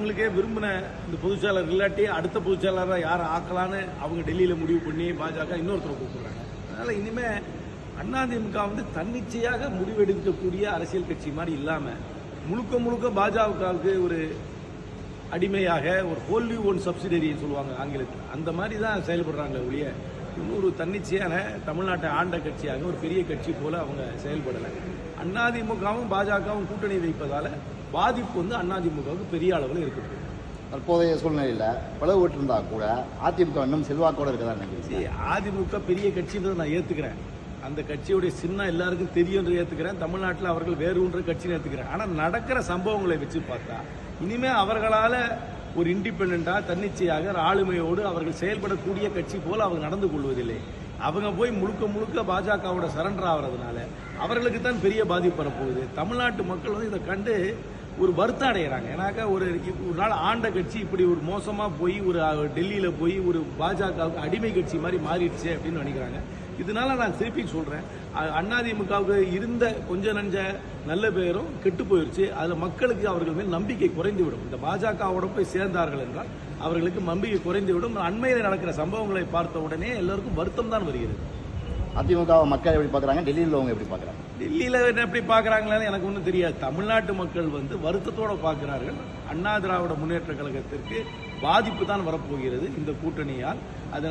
அவங்களுக்கே விரும்பின இந்த பொதுச்சாளர் இல்லாட்டி அடுத்த பொதுச்செயலாளராக யாரை ஆக்கலான்னு அவங்க டெல்லியில் முடிவு பண்ணி பாஜக இன்னொருத்தரை கூப்பிடுறாங்க. அதனால் இனிமே அதிமுக வந்து தன்னிச்சையாக முடிவெடுக்கக்கூடிய அரசியல் கட்சி மாதிரி இல்லாமல் முழுக்க முழுக்க பாஜகவுக்கு ஒரு அடிமையாக ஒரு ஹோல்லி ஒன் சப்சிடரின்னு சொல்லுவாங்க ஆங்கிலத்தில். அந்த மாதிரி தான் செயல்படுறாங்களே ஒழிய இன்னொரு தன்னிச்சையான தமிழ்நாட்டை ஆண்ட கட்சியாக ஒரு பெரிய கட்சி போல அவங்க செயல்படலை. அதிமுகவும் பாஜகவும் கூட்டணி வைப்பதால பாதிப்பு வந்து அதிமுகவுக்கு பெரிய அளவில் இருக்குது தற்போதைய சூழ்நிலையில் பிளவு விட்டுருந்தா கூட அதிமுக இன்னும் செல்வாக்கோட இருக்கதா நினைக்கிறீங்க? சரி, அதிமுக பெரிய கட்சின்றதை நான் ஏத்துக்கிறேன். அந்த கட்சியுடைய சின்னம் எல்லாருக்கும் தெரியும் என்று ஏத்துக்கிறேன். தமிழ்நாட்டில் அவர்கள் வேறு ஒன்று கட்சின்னு ஏத்துக்கிறேன். ஆனா நடக்கிற சம்பவங்களை வச்சு பார்த்தா இனிமே அவர்களால ஒரு இண்டிபெண்டா தன்னிச்சையாக ஆளுமையோடு அவர்கள் செயல்படக்கூடிய கட்சி போல அவங்க நடந்து கொள்வதில்லை. அவங்க போய் முழுக்க முழுக்க பாஜகவோட சரண்டர் ஆகிறதுனால அவர்களுக்கு தான் பெரிய பாதிப்பு வரப்போகுது. தமிழ்நாட்டு மக்கள் வந்து இதை கண்டு ஒரு வருத்தம் அடைகிறாங்க ஏன்னாக்கா ஒரு ஒரு நாள் ஆண்ட கட்சி இப்படி ஒரு மோசமாக போய் ஒரு டெல்லியில் போய் ஒரு பாஜகவுக்கு அடிமை கட்சி மாதிரி மாறிடுச்சு அப்படின்னு நினைக்கிறாங்க. இதனால நான் திருப்பி சொல்றேன். அ- அதிமுகவுக்கு இருந்த கொஞ்ச நஞ்ச நல்ல பேரும் கெட்டு போயிருச்சு. அதுல மக்களுக்கு அவர்கள் மேல் நம்பிக்கை குறைந்து விடும் இந்த பாஜகவோட போய் சேர்ந்தார்கள் என்றால் அவர்களுக்கு நம்பிக்கை குறைந்து விடும் அண்மையில் நடக்கிற சம்பவங்களை பார்த்த உடனே எல்லாருக்கும் வருத்தம் தான் வருகிறது. அதிமுக மக்கள் எப்படி பார்க்குறாங்க? டெல்லியில் உள்ளவங்க எப்படி பார்க்குறாங்க? டெல்லியில என்ன எப்படி பாக்குறாங்களான்னு எனக்கு ஒன்றும் தெரியாது. தமிழ்நாட்டு மக்கள் வந்து வருத்தத்தோட பார்க்கிறார்கள். அண்ணா திராவிட முன்னேற்ற கழகத்திற்கு பாதிப்பு தான் வரப்போகிறது இந்த கூட்டணியால். அதனால்